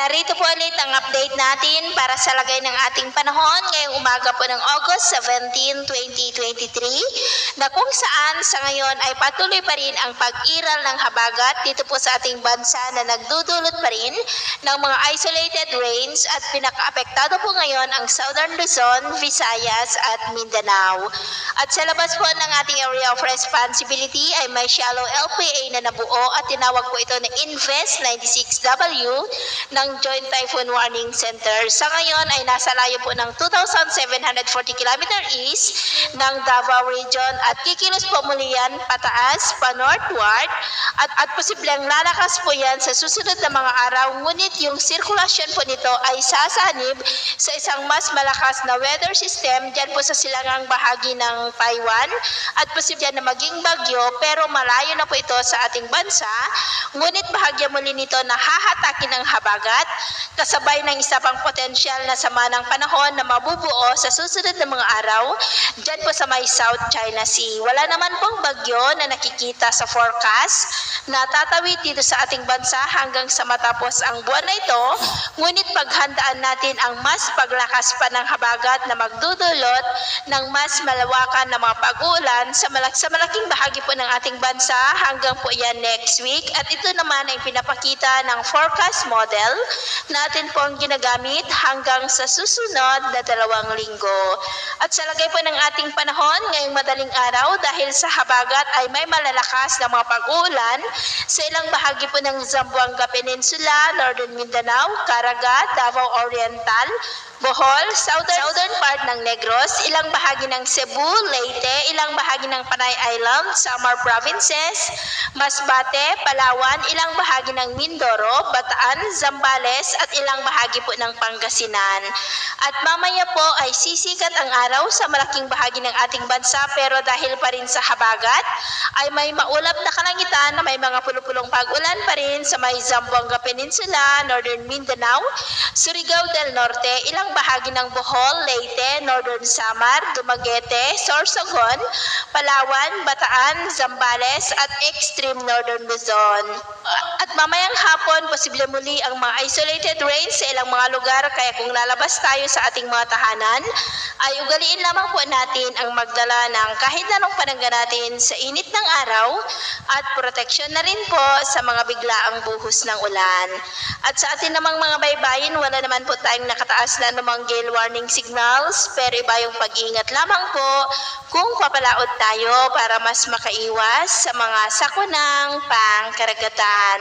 Narito po ulit ang update natin para sa lagay ng ating panahon ngayong umaga po ng August 17, 2023 na kung saan sa ngayon ay patuloy pa rin ang pag-iral ng habagat dito po sa ating bansa na nagdudulot pa rin ng mga isolated rains at pinakaapektado po ngayon ang Southern Luzon, Visayas at Mindanao. At sa labas po ng ating area of responsibility ay may shallow LPA na nabuo at tinawag po ito na Invest 96W ng Joint Typhoon Warning Center. Sa ngayon ay nasa layo po ng 2,740 km east ng Davao Region at kikilos po muli yan pataas, pa northward at, at posibleng lalakas po yan sa susunod na mga araw. Ngunit yung sirkulasyon po nito ay sasanib sa isang mas malakas na weather system dyan po sa silangang bahagi ng Taiwan at posible na maging bagyo pero malayo na po ito sa ating bansa. Ngunit bahagya muli nito na hahatakin ng habagat kasabay ng isa pang potensyal na sama ng panahon na mabubuo sa susunod na mga araw dyan po sa may South China Sea. Wala naman pong bagyo na nakikita sa forecast na tatawid dito sa ating bansa hanggang sa matapos ang buwan na ito. Ngunit paghandaan natin ang mas paglakas pa ng habagat na magdudulot ng mas malawakan na mga pag-uulan sa, malak sa malaking bahagi po ng ating bansa hanggang po yan next week. At ito naman ay pinapakita ng forecast model natin po ang ginagamit hanggang sa susunod na dalawang linggo. At sa lagay po ng ating panahon ngayong madaling araw dahil sa habagat ay may malalakas na mga pag-uulan sa ilang bahagi po ng Zamboanga Peninsula, Northern Mindanao, Caraga, Davao Oriental, Bohol, southern, southern part ng Negros, ilang bahagi ng Cebu, Leyte, ilang bahagi ng Panay Island, Samar Provinces, Masbate, Palawan, ilang bahagi ng Mindoro, Bataan, Zambales at ilang bahagi po ng Pangasinan. At mamaya po ay sisikat ang araw sa malaking bahagi ng ating bansa pero dahil pa rin sa habagat ay may maulap na kalangitan na may mga pulupulong pag-ulan pa rin sa may Zamboanga Peninsula, Northern Mindanao, Surigao del Norte, ilang bahagi ng Bohol, Leyte, Northern Samar, Dumaguete, Sorsogon, Palawan, Bataan, Zambales at extreme Northern Luzon. At mamayang hapon, posible muli ang mga isolated rains sa ilang mga lugar kaya kung lalabas tayo sa ating mga tahanan, ay ugaliin lamang po natin ang magdala ng kahit anong panangga natin sa init ng araw at proteksyon na rin po sa mga biglaang buhos ng ulan. At sa atin namang mga baybayin, wala naman po tayong nakataas na namang gale warning signals, pero iba yung pag-iingat lamang po kung papalaot tayo para mas makaiwas sa mga sakunang pangkaragatan.